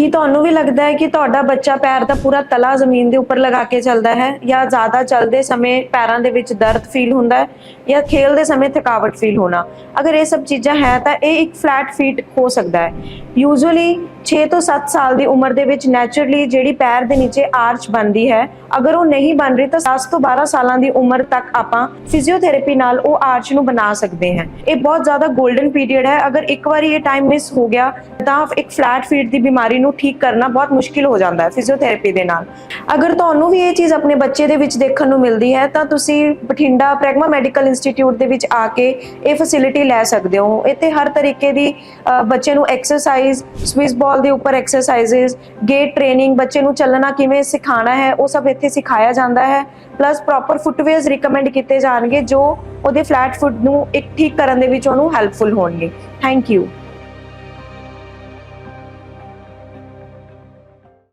ਕੀ ਤੁਹਾਨੂੰ ਵੀ ਲੱਗਦਾ ਹੈ ਕਿ ਤੁਹਾਡਾ ਬੱਚਾ ਪੈਰ ਦਾ ਪੂਰਾ ਤਲਾ ਜ਼ਮੀਨ ਦੇ ਉੱਪਰ ਲਗਾ ਕੇ ਚੱਲਦਾ ਹੈ ਜਾਂ ਜ਼ਿਆਦਾ ਚੱਲਦੇ ਸਮੇਂ ਪੈਰਾਂ ਦੇ ਵਿੱਚ ਦਰਦ ਫੀਲ ਹੁੰਦਾ ਹੈ ਜਾਂ ਖੇਲਦੇ ਸਮੇਂ ਥਕਾਵਟ ਫੀਲ ਹੋਣਾ? ਅਗਰ ਇਹ ਸਭ ਚੀਜ਼ਾਂ ਹੈ ਤਾਂ ਇਹ ਇੱਕ ਫਲੈਟ ਫੀਟ ਹੋ ਸਕਦਾ ਹੈ। ਯੂਜੂਅਲੀ 6 ਤੋਂ 7 ਸਾਲ ਦੀ ਉਮਰ ਦੇ ਵਿੱਚ ਨੇਚਰਲੀ ਜਿਹੜੀ ਪੈਰ ਦੇ ਨੀਚੇ ਆਰਚ ਬਣਦੀ ਹੈ, ਅਗਰ ਉਹ ਨਹੀਂ ਬਣ ਰਹੀ ਤਾਂ 10 ਤੋਂ 12 ਸਾਲਾਂ ਦੀ ਉਮਰ ਤੱਕ ਆਪਾਂ ਫਿਜ਼ੀਓਥੈਰੇਪੀ ਨਾਲ ਉਹ ਆਰਚ ਨੂੰ ਬਣਾ ਸਕਦੇ ਹਾਂ। ਇਹ ਬਹੁਤ ਜ਼ਿਆਦਾ 골ਡਨ ਪੀਰੀਅਡ ਹੈ। ਅਗਰ ਇੱਕ ਵਾਰੀ ਇਹ ਟਾਈਮ ਮਿਸ ਹੋ ਗਿਆ, ਤਾਂ ਇੱਕ ਫਲੈਟ ਫੀਟ ਦੀ ਬਿਮਾਰੀ ਨੂੰ ਠੀਕ ਕਰਨਾ ਬਹੁਤ ਮੁਸ਼ਕਿਲ ਹੋ ਜਾਂਦਾ ਹੈ ਫਿਜ਼ੀਓਥੈਰੇਪੀ ਦੇ ਨਾਲ। ਅਗਰ ਤੁਹਾਨੂੰ ਵੀ ਇਹ ਚੀਜ਼ ਆਪਣੇ ਬੱਚੇ ਦੇ ਵਿੱਚ ਦੇਖਣ ਨੂੰ ਮਿਲਦੀ ਹੈ, ਤਾਂ ਤੁਸੀਂ ਬਠਿੰਡਾ ਪ੍ਰੈਗਮਾ ਮੈਡੀਕਲ ਇੰਸਟੀਚਿਊਟ ਦੇ ਵਿੱਚ ਆ ਕੇ ਇਹ ਫੈਸਿਲਿਟੀ ਲੈ ਸਕਦੇ ਹੋ। ਇੱਥੇ ਹਰ ਤਰੀਕੇ ਦੀ ਬੱਚੇ ਨੂੰ ਐਕਸਰਸਾਈਜ਼ ਸਵਿਸ ਬਾਲ ਦੇ ਉੱਪਰ ਐਕਸਰਸਾਈਜ਼ਸ ਗੇਟ ਟ੍ਰੇਨਿੰਗ ਬੱਚੇ ਨੂੰ ਚੱਲਣਾ ਕਿਵੇਂ ਸਿਖਾਉਣਾ ਹੈ, ਉਹ ਸਭ ਇੱਥੇ ਸਿਖਾਇਆ ਜਾਂਦਾ ਹੈ। ਪਲੱਸ ਪ੍ਰੋਪਰ ਫੁੱਟਵੇਅਰਸ ਰਿਕਮੈਂਡ ਕੀਤੇ ਜਾਣਗੇ ਜੋ ਉਹਦੇ ਫਲੈਟ ਫੁੱਟ ਨੂੰ ਇੱਕ ਠੀਕ ਕਰਨ ਦੇ ਵਿੱਚ ਉਹਨੂੰ ਹੈਲਪਫੁਲ ਹੋਣਗੇ। Thank you